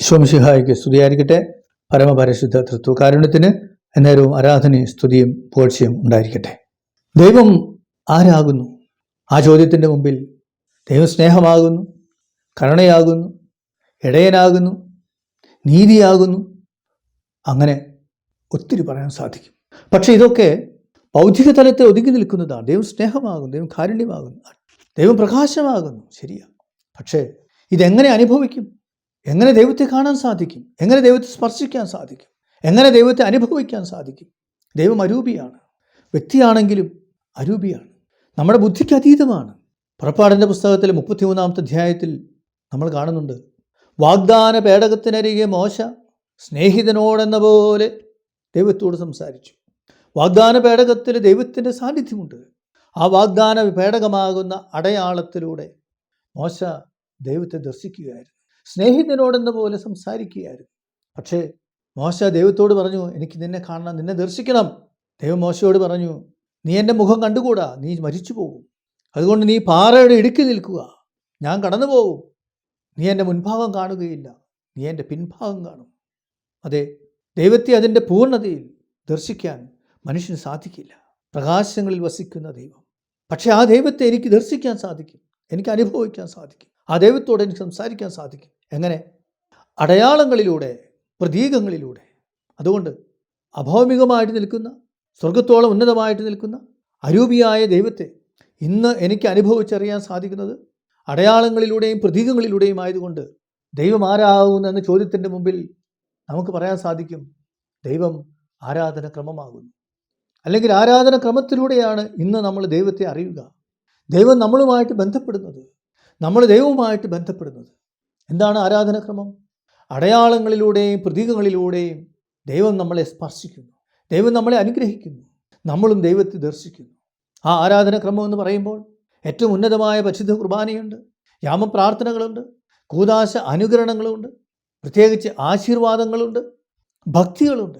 വിശ്വംശിഹായിക്ക് സ്തുതിയായിരിക്കട്ടെ. പരമപരിശുദ്ധ തൃത്വകാരുണ്യത്തിന് എന്നേരവും ആരാധനയും സ്തുതിയും പോഴ്ചയും ഉണ്ടായിരിക്കട്ടെ. ദൈവം ആരാകുന്നു? ആ ചോദ്യത്തിന്റെ മുമ്പിൽ ദൈവം സ്നേഹമാകുന്നു കരുണയാകുന്നു ഇടയനാകുന്നു നീതിയാകുന്നു. അങ്ങനെ ഒത്തിരി പറയാൻ സാധിക്കും. പക്ഷേ ഇതൊക്കെ ബൗദ്ധിക തലത്തിൽ ഒതുങ്ങി നിൽക്കുന്നതാണ്. ദൈവം സ്നേഹമാകുന്നു ദൈവം കാരുണ്യമാകുന്നു ദൈവം പ്രകാശമാകുന്നു. ശരിയാണ് പക്ഷേ ഇതെങ്ങനെ അനുഭവിക്കും? എങ്ങനെ ദൈവത്തെ കാണാൻ സാധിക്കും? എങ്ങനെ ദൈവത്തെ സ്പർശിക്കാൻ സാധിക്കും? എങ്ങനെ ദൈവത്തെ അനുഭവിക്കാൻ സാധിക്കും? ദൈവം അരൂപിയാണ്. വ്യക്തിയാണെങ്കിലും അരൂപിയാണ്. നമ്മുടെ ബുദ്ധിക്ക് അതീതമാണ്. പുറപ്പാടിന്റെ പുസ്തകത്തിലെ മുപ്പത്തിമൂന്നാമത്തെ അധ്യായത്തിൽ നമ്മൾ കാണുന്നുണ്ട് വാഗ്ദാന പേടകത്തിനരികെ മോശ സ്നേഹിതനോടെന്ന പോലെ ദൈവത്തോട് സംസാരിച്ചു. വാഗ്ദാന പേടകത്തിൽ ദൈവത്തിന്റെ സാന്നിധ്യമുണ്ട്. ആ വാഗ്ദാന പേടകമാകുന്ന അടയാളത്തിലൂടെ മോശ ദൈവത്തെ ദർശിക്കുകയായിരുന്നു. സ്നേഹിതനോടെന്ന പോലെ സംസാരിക്കുകയായിരുന്നു. പക്ഷേ മോശ ദൈവത്തോട് പറഞ്ഞു എനിക്ക് നിന്നെ കാണണം നിന്നെ ദർശിക്കണം. ദൈവം മോശയോട് പറഞ്ഞു നീ എന്റെ മുഖം കണ്ടുകൂടാ നീ മരിച്ചു പോകും. അതുകൊണ്ട് നീ പാറയുടെ ഇടുക്കി നിൽക്കുക. ഞാൻ കടന്നു പോകും. നീ എന്റെ മുൻഭാഗം കാണുകയില്ല. നീ എന്റെ പിൻഭാഗം കാണും. അതെ ദൈവത്തെ അതിന്റെ പൂർണതയിൽ ദർശിക്കാൻ മനുഷ്യന് സാധിക്കില്ല. പ്രകാശങ്ങളിൽ വസിക്കുന്ന ദൈവം. പക്ഷേ ആ ദൈവത്തെ എനിക്ക് ദർശിക്കാൻ സാധിക്കും. എനിക്ക് അനുഭവിക്കാൻ സാധിക്കും. ആ ദൈവത്തോട് എനിക്ക് സംസാരിക്കാൻ സാധിക്കും. എങ്ങനെ? അടയാളങ്ങളിലൂടെ പ്രതീകങ്ങളിലൂടെ. അതുകൊണ്ട് അഭൗമികമായിട്ട് നിൽക്കുന്ന സ്വർഗത്തോളം ഉന്നതമായിട്ട് നിൽക്കുന്ന അരൂപിയായ ദൈവത്തെ ഇന്ന് എനിക്ക് അനുഭവിച്ചറിയാൻ സാധിക്കുന്നത് അടയാളങ്ങളിലൂടെയും പ്രതീകങ്ങളിലൂടെയും ആയതുകൊണ്ട് ദൈവം ആരാകുന്നു എന്ന ചോദ്യത്തിന്റെ മുമ്പിൽ നമുക്ക് പറയാൻ സാധിക്കും ദൈവം ആരാധന ക്രമമാകുന്നു അല്ലെങ്കിൽ ആരാധന ക്രമത്തിലൂടെയാണ് ഇന്ന് നമ്മൾ ദൈവത്തെ അറിയുക. ദൈവം നമ്മളുമായിട്ട് ബന്ധപ്പെടുന്നത്. നമ്മൾ ദൈവവുമായിട്ട് ബന്ധപ്പെടുന്നത്. എന്താണ് ആരാധനക്രമം? അടയാളങ്ങളിലൂടെയും പ്രതീകങ്ങളിലൂടെയും ദൈവം നമ്മളെ സ്പർശിക്കുന്നു. ദൈവം നമ്മളെ അനുഗ്രഹിക്കുന്നു. നമ്മളും ദൈവത്തെ ദർശിക്കുന്നു. ആ ആരാധനക്രമം എന്ന് പറയുമ്പോൾ ഏറ്റവും ഉന്നതമായ പരിശുദ്ധ കുർബാനയുണ്ട്. യാമപ്രാർത്ഥനകളുണ്ട്. കൂതാശ അനുകരണങ്ങളുണ്ട്. പ്രത്യേകിച്ച് ആശീർവാദങ്ങളുണ്ട്. ഭക്തികളുണ്ട്.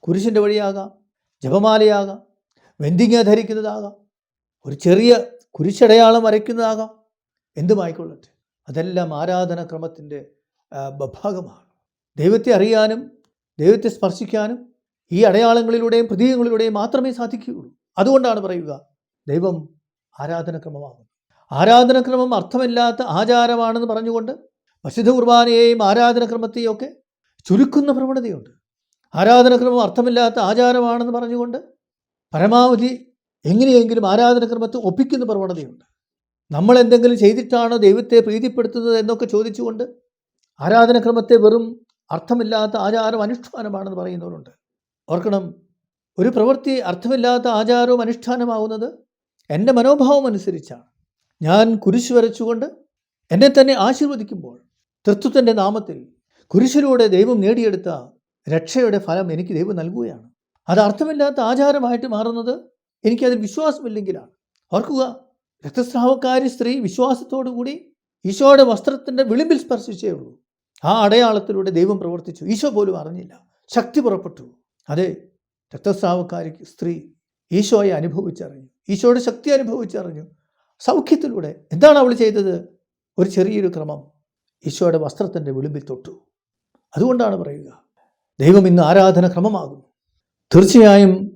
കുരിശിന്റെ വഴിയാകാം ജപമാലയാകാം വെന്തിങ്ങ ധരിക്കുന്നതാകാം ഒരു ചെറിയ കുരിശടയാളം വരയ്ക്കുന്നതാകാം. എന്തുമായിക്കൊള്ളട്ടെ? അതെല്ലാം ആരാധനാക്രമത്തിന്റെ ഭാഗമാണ്. ദൈവത്തെ അറിയാനും ദൈവത്തെ സ്പർശിക്കാനും ഈ അടയാളങ്ങളിലൂടെയും പ്രതീകങ്ങളിലൂടെയും മാത്രമേ സാധിക്കുകയുള്ളൂ. അതുകൊണ്ടാണ് പറയുക ദൈവം ആരാധനക്രമമാകുന്നു. ആരാധനക്രമം അർത്ഥമില്ലാത്ത ആചാരമാണെന്ന് പറഞ്ഞുകൊണ്ട് പരിശുദ്ധ കുർബാനയെയും ആരാധനക്രമത്തെയും ഒക്കെ ചുരുക്കുന്ന പ്രവണതയുണ്ട്. ആരാധനക്രമം അർത്ഥമില്ലാത്ത ആചാരമാണെന്ന് പറഞ്ഞുകൊണ്ട് പരമാവധി എങ്ങനെയെങ്കിലും ആരാധനക്രമത്തെ ഒപ്പിക്കുന്ന പ്രവണതയുണ്ട്. നമ്മൾ എന്തെങ്കിലും ചെയ്തിട്ടാണോ ദൈവത്തെ പ്രീതിപ്പെടുത്തുന്നത് എന്നൊക്കെ ചോദിച്ചുകൊണ്ട് ആരാധനക്രമത്തെ വെറും അർത്ഥമില്ലാത്ത ആചാരം അനുഷ്ഠാനമാണെന്ന് പറയുന്നവരുണ്ട്. ഓർക്കണം ഒരു പ്രവൃത്തി അർത്ഥമില്ലാത്ത ആചാരവും അനുഷ്ഠാനമാവുന്നത് എന്റെ മനോഭാവം അനുസരിച്ചാണ്. ഞാൻ കുരിശ് വരച്ചുകൊണ്ട് എന്നെ തന്നെ ആശീർവദിക്കുമ്പോൾ തൃത്വത്തിന്റെ നാമത്തിൽ കുരിശിലൂടെ ദൈവം നേടിയെടുത്ത രക്ഷയുടെ ഫലം എനിക്ക് ദൈവം നൽകുകയാണ്. അത് അർത്ഥമില്ലാത്ത ആചാരമായിട്ട് മാറുന്നത് എനിക്കതിൽ വിശ്വാസമില്ലെങ്കിലാണ്. ഓർക്കുക രക്തസ്രാവക്കാരി സ്ത്രീ വിശ്വാസത്തോടു കൂടി ഈശോയുടെ വസ്ത്രത്തിന്റെ വിളിമ്പിൽ സ്പർശിച്ചേ ഉള്ളൂ. ആ അടയാളത്തിലൂടെ ദൈവം പ്രവർത്തിച്ചു. ഈശോ പോലും അറിഞ്ഞില്ല. ശക്തി പുറപ്പെട്ടു. അതെ രക്തസ്രാവക്കാരി സ്ത്രീ ഈശോയെ അനുഭവിച്ചറിഞ്ഞു. ഈശോയുടെ ശക്തി അനുഭവിച്ചറിഞ്ഞു. സൗഖ്യത്തിലൂടെ എന്താണ് അവൾ ചെയ്തത്? ഒരു ചെറിയൊരു ക്രമം ഈശോയുടെ വസ്ത്രത്തിന്റെ വിളിമ്പിൽ തൊട്ടു. അതുകൊണ്ടാണ് പറയുക ദൈവം ഇന്ന് ആരാധന ക്രമമാകുന്നു. തീർച്ചയായും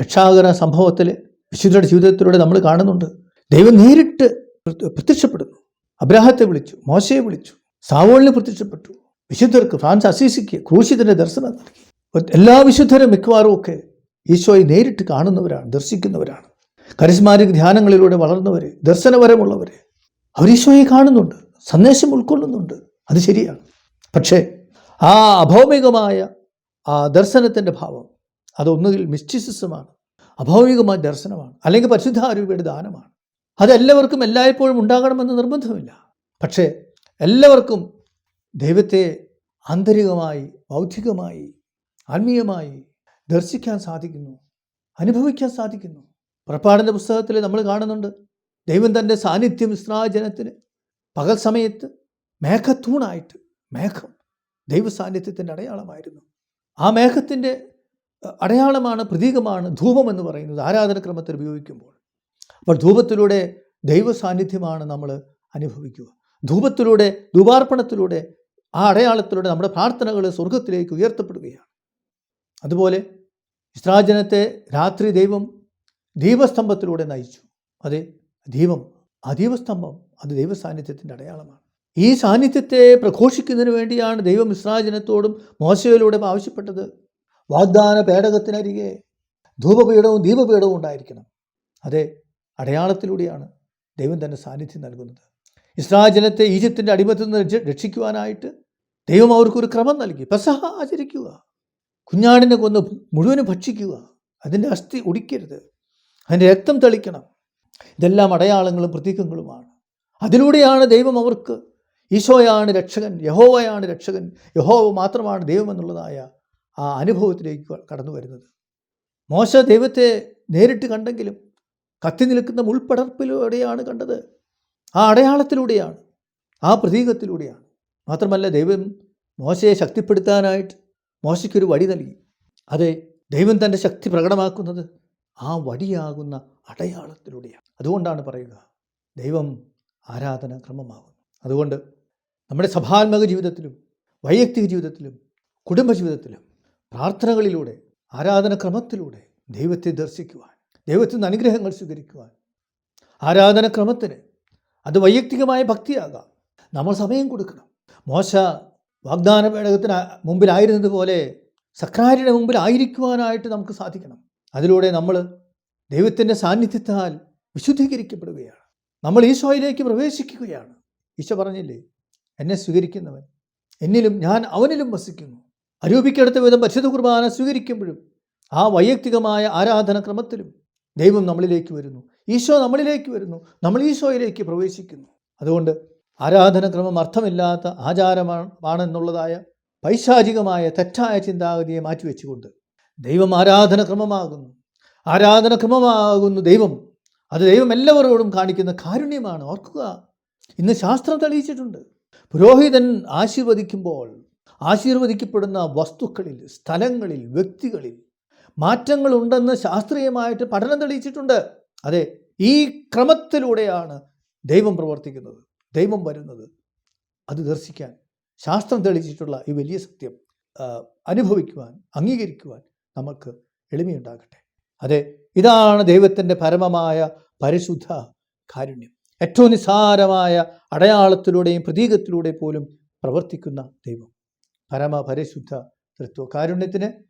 രക്ഷാകര സംഭവത്തിൽ വിശുദ്ധരുടെ ജീവിതത്തിലൂടെ നമ്മൾ കാണുന്നുണ്ട്. ദൈവം നേരിട്ട് പ്രത്യക്ഷപ്പെടുന്നു. അബ്രാഹത്തെ വിളിച്ചു മോശയെ വിളിച്ചു സാവോളിനെ പ്രത്യക്ഷപ്പെട്ടു. വിശുദ്ധർക്ക് ഫ്രാൻസ് അസീസിക്ക് ക്രൂശിതന്റെ ദർശനം നൽകി. എല്ലാ വിശുദ്ധരും മിക്കവാറും ഒക്കെ ഈശോയെ നേരിട്ട് കാണുന്നവരാണ് ദർശിക്കുന്നവരാണ്. കരിസ്മാരിക് ധ്യാനങ്ങളിലൂടെ വളർന്നവർ ദർശനപരമുള്ളവർ അവർ ഈശോയെ കാണുന്നുണ്ട് സന്ദേശം ഉൾക്കൊള്ളുന്നുണ്ട്. അത് ശരിയാണ്. പക്ഷേ ആ അഭൗമികമായ ആ ദർശനത്തിന്റെ ഭാവം അതൊന്നുകിൽ മിസ്റ്റിസിസമാണ് അഭൗമികമായ ദർശനമാണ്. അല്ലെങ്കിൽ പരിശുദ്ധാരൂപയുടെ ദാനമാണ്. അതെല്ലാവർക്കും എല്ലായ്പ്പോഴും ഉണ്ടാകണമെന്ന് നിർബന്ധമില്ല. പക്ഷേ എല്ലാവർക്കും ദൈവത്തെ ആന്തരികമായി ബൗദ്ധികമായി ആത്മീയമായി ദർശിക്കാൻ സാധിക്കുന്നു അനുഭവിക്കാൻ സാധിക്കുന്നു. പുറപ്പാടിന്റെ പുസ്തകത്തിൽ നമ്മൾ കാണുന്നുണ്ട് ദൈവം തന്റെ സാന്നിധ്യം ഇസ്രാജനത്തിന് പകൽ സമയത്ത് മേഘത്തൂണായിട്ട് മേഘം ദൈവ സാന്നിധ്യത്തിന്റെ അടയാളമായിരുന്നു. ആ മേഘത്തിന്റെ അടയാളമാണ് പ്രതീകമാണ് ധൂപം എന്ന് പറയുന്നത്. ആരാധനക്രമത്തിൽ ഉപയോഗിക്കുമ്പോൾ. അപ്പോൾ ധൂപത്തിലൂടെ ദൈവ സാന്നിധ്യമാണ് നമ്മൾ അനുഭവിക്കുക. ധൂപത്തിലൂടെ ധൂപാർപ്പണത്തിലൂടെ ആ അടയാളത്തിലൂടെ നമ്മുടെ പ്രാർത്ഥനകൾ സ്വർഗത്തിലേക്ക് ഉയർത്തപ്പെടുകയാണ്. അതുപോലെ ഇസ്രാജനത്തെ രാത്രി ദൈവം ദീപസ്തംഭത്തിലൂടെ നയിച്ചു. അതെ ദീപം ആ ദീപസ്തംഭം അത് ദൈവസാന്നിധ്യത്തിന്റെ അടയാളമാണ്. ഈ സാന്നിധ്യത്തെ പ്രഘോഷിക്കുന്നതിന് വേണ്ടിയാണ് ദൈവം ഇസ്രാജനത്തോടും മോശയിലൂടെ ആവശ്യപ്പെട്ടത്. വാഗ്ദാന പേടകത്തിനരികെ ധൂപപീഠവും ദീപപീഠവും ഉണ്ടായിരിക്കണം. അതെ അടയാളത്തിലൂടെയാണ് ദൈവം തന്റെ സാന്നിധ്യം നൽകുന്നത്. ഇസ്രാജനത്തെ ഈജിപ്തിന്റെ അടിമത്തിൽ നിന്ന് രക്ഷിക്കുവാനായിട്ട് ദൈവം അവർക്കൊരു ക്രമം നൽകി. പെസഹ ആചരിക്കുക. കുഞ്ഞാടിനെ കൊന്ന് മുഴുവനും ഭക്ഷിക്കുക. അതിന്റെ അസ്ഥി ഉടിക്കരുത്. അതിന്റെ രക്തം തളിക്കണം. ഇതെല്ലാം അടയാളങ്ങളും പ്രതീകങ്ങളുമാണ്. അതിലൂടെയാണ് ദൈവം അവർക്ക് ഈശോയാണ് രക്ഷകൻ യഹോവയാണ് രക്ഷകൻ യഹോവ മാത്രമാണ് ദൈവം എന്നുള്ളതായ ആ അനുഭവത്തിലേക്ക് കടന്നു വരുന്നത് മോശ ദൈവത്തെ നേരിട്ട് കണ്ടെങ്കിലും കത്തി നിൽക്കുന്ന മുൾപ്പടർപ്പിലൂടെയാണ് കണ്ടത്. ആ അടയാളത്തിലൂടെയാണ്. ആ പ്രതീകത്തിലൂടെയാണ്. മാത്രമല്ല ദൈവം മോശയെ ശക്തിപ്പെടുത്താനായിട്ട് മോശയ്ക്കൊരു വടി നൽകി. അതെ ദൈവം തന്റെ ശക്തി പ്രകടമാക്കുന്നത് ആ വടിയാകുന്ന അടയാളത്തിലൂടെയാണ്. അതുകൊണ്ടാണ് പറയുക ദൈവം ആരാധന ക്രമമാകുന്നു. അതുകൊണ്ട് നമ്മുടെ സഭാത്മക ജീവിതത്തിലും വൈയക്തിക ജീവിതത്തിലും കുടുംബ ജീവിതത്തിലും പ്രാർത്ഥനകളിലൂടെ ആരാധന ക്രമത്തിലൂടെ ദൈവത്തെ ദർശിക്കുവാൻ ദൈവത്തിൽ നിന്ന് അനുഗ്രഹങ്ങൾ സ്വീകരിക്കുവാൻ. ആരാധനക്രമത്തിന് അത് വൈയക്തികമായ ഭക്തിയാകാം. നമ്മൾ സമയം കൊടുക്കണം. മോശ വാഗ്ദാന പേടകത്തിന് മുമ്പിലായിരുന്നതുപോലെ സക്രാരിയുടെ മുമ്പിലായിരിക്കുവാനായിട്ട് നമുക്ക് സാധിക്കണം. അതിലൂടെ നമ്മൾ ദൈവത്തിന്റെ സാന്നിധ്യത്താൽ വിശുദ്ധീകരിക്കപ്പെടുകയാണ്. നമ്മൾ ഈശോയിലേക്ക് പ്രവേശിക്കുകയാണ്. ഈശോ പറഞ്ഞില്ലേ എന്നെ സ്വീകരിക്കുന്നവൻ എന്നിലും ഞാൻ അവനിലും വസിക്കുന്നു. അരൂപിക്കടുത്ത വിധം പരിശുദ്ധ കുർബാന സ്വീകരിക്കുമ്പോഴും ആ വൈയക്തികമായ ആരാധനക്രമത്തിലും ദൈവം നമ്മളിലേക്ക് വരുന്നു. ഈശോ നമ്മളിലേക്ക് വരുന്നു. നമ്മൾ ഈശോയിലേക്ക് പ്രവേശിക്കുന്നു. അതുകൊണ്ട് ആരാധനക്രമം അർത്ഥമില്ലാത്ത ആചാരമാണെന്നുള്ളതായ പൈശാചികമായ തെറ്റായ ചിന്താഗതിയെ മാറ്റിവെച്ചുകൊണ്ട് ദൈവം ആരാധനക്രമമാകുന്നു. ആരാധനക്രമമാകുന്നു ദൈവം. അത് ദൈവം എല്ലാവരോടും കാണിക്കുന്ന കാരുണ്യമാണ്. ഓർക്കുക. ഇന്ന് ശാസ്ത്രം തെളിയിച്ചിട്ടുണ്ട്. പുരോഹിതൻ ആശീർവദിക്കുമ്പോൾ ആശീർവദിക്കപ്പെടുന്ന വസ്തുക്കളിൽ സ്ഥലങ്ങളിൽ വ്യക്തികളിൽ മാറ്റങ്ങളുണ്ടെന്ന് ശാസ്ത്രീയമായിട്ട് പഠനം തെളിയിച്ചിട്ടുണ്ട്. അതെ ഈ ക്രമത്തിലൂടെയാണ് ദൈവം പ്രവർത്തിക്കുന്നത് ദൈവം വരുന്നത്. അത് ദർശിക്കാൻ ശാസ്ത്രം തെളിയിച്ചിട്ടുള്ള ഈ വലിയ സത്യം അനുഭവിക്കുവാൻ അംഗീകരിക്കുവാൻ നമുക്ക് എളിമയുണ്ടാകട്ടെ. അതെ ഇതാണ് ദൈവത്തിന്റെ പരമമായ പരിശുദ്ധ കാരുണ്യം. ഏറ്റവും നിസ്സാരമായ അടയാളത്തിലൂടെയും പ്രതീകത്തിലൂടെ പോലും പ്രവർത്തിക്കുന്ന ദൈവം. പരമ പരിശുദ്ധ തൃത്വ കാരുണ്യത്തിന്